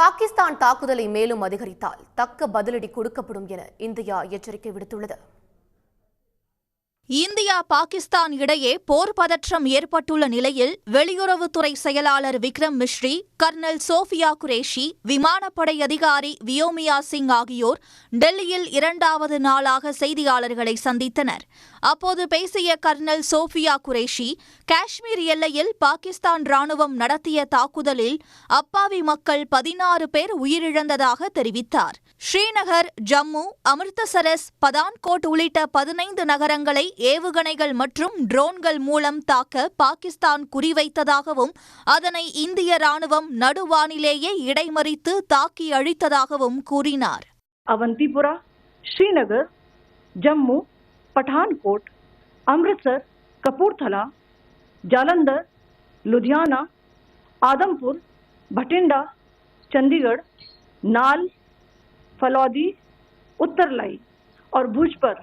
பாகிஸ்தான் தாக்குதலை மேலும் அதிகரித்தால் தக்க பதிலடி கொடுக்கப்படும் என இந்தியா எச்சரிக்கை விடுத்துள்ளது. இந்தியா பாகிஸ்தான் இடையே போர் பதற்றம் ஏற்பட்டுள்ள நிலையில் வெளியுறவுத்துறை செயலாளர் விக்ரம் மிஸ்ரி கர்னல் சோஃபியா குரேஷி விமானப்படை அதிகாரி வியோமியா சிங் ஆகியோர் டெல்லியில் இரண்டாவது நாளாக செய்தியாளர்களை சந்தித்தனர். அப்போது பேசிய கர்னல் சோஃபியா குரேஷி காஷ்மீர் எல்லையில் பாகிஸ்தான் ராணுவம் நடத்திய தாக்குதலில் அப்பாவி மக்கள் பதினாறு பேர் உயிரிழந்ததாக தெரிவித்தார். ஸ்ரீநகர் ஜம்மு அமிர்தசரஸ் பதான்கோட் உள்ளிட்ட பதினைந்து நகரங்களை ஏவுகணைகள் மற்றும் ட்ரோன்கள் மூலம் தாக்க பாகிஸ்தான் குறிவைத்ததாகவும் அதனை இந்திய ராணுவம் நடுவானிலேயே இடைமறித்து தாக்கி அழித்ததாகவும் கூறினார் अवंतीपुरा श्रीनगर जम्मू पठानकोट अमृतसर कपूरथला जालंधर लुधियाना आदमपुर भटिंडा चंडीगढ़ नाल फलौदी उत्तरलाई और भुज पर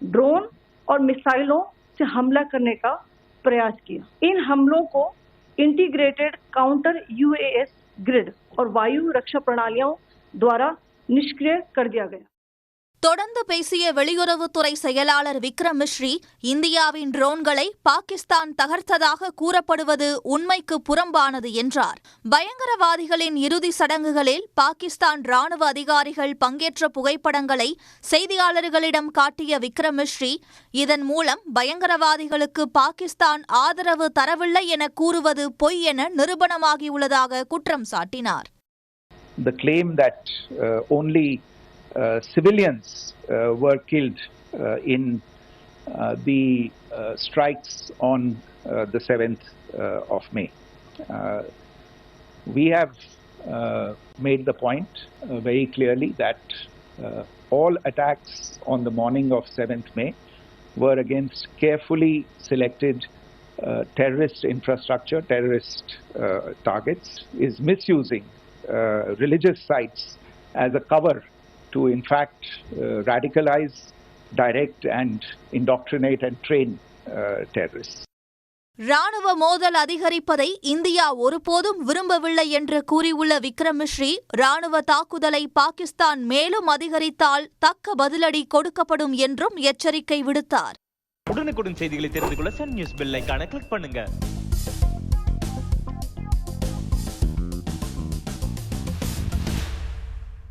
ड्रोन और मिसाइलों से हमला करने का प्रयास किया। इन हमलों को इंटीग्रेटेड काउंटर यूएएस ग्रिड और वायु रक्षा प्रणालियों द्वारा निष्क्रिय कर दिया गया। தொடர்ந்து பேசிய வெளியுறவுத்துறை செயலாளர் விக்ரம் மிஸ்ரி இந்தியாவின் ட்ரோன்களை பாகிஸ்தான் தகர்த்ததாக கூறப்படுவது உண்மைக்கு புறம்பானது என்றார். பயங்கரவாதிகளின் இறுதி சடங்குகளில் பாகிஸ்தான் ராணுவ அதிகாரிகள் பங்கேற்ற புகைப்படங்களை செய்தியாளர்களிடம் காட்டிய விக்ரம் மிஸ்ரி இதன் மூலம் பயங்கரவாதிகளுக்கு பாகிஸ்தான் ஆதரவு தரவில்லை என கூறுவது பொய் என நிரூபணமாகியுள்ளதாக குற்றம் சாட்டினார். The claim that uh, only civilians uh, were killed uh, in uh, the uh, strikes on uh, the 7th uh, of May. Uh, we have uh, made the point uh, very clearly that uh, all attacks on the morning of 7th May were against carefully selected uh, terrorist infrastructure, terrorist uh, targets, is misusing uh, religious sites as a cover to, in fact, uh, radicalize, direct, and indoctrinate and train uh, terrorists. ராணுவ மோதல் அதிகரிப்பதை India ஒருபோதும் விரும்பவில்லை என்று கூறியுள்ள விக்ரம் மிஸ்ரி ராணுவ தாக்குதலை பாகிஸ்தான் மேலும் அதிகரித்தால் தக்க பதிலடி கொடுக்கப்படும் என்றும் எச்சரிக்கை விடுத்தார் உடனுக்குடன் செய்திகளை தெரிந்து கொள்ள சன் நியூஸ் பெல் கிளிக் பண்ணுங்க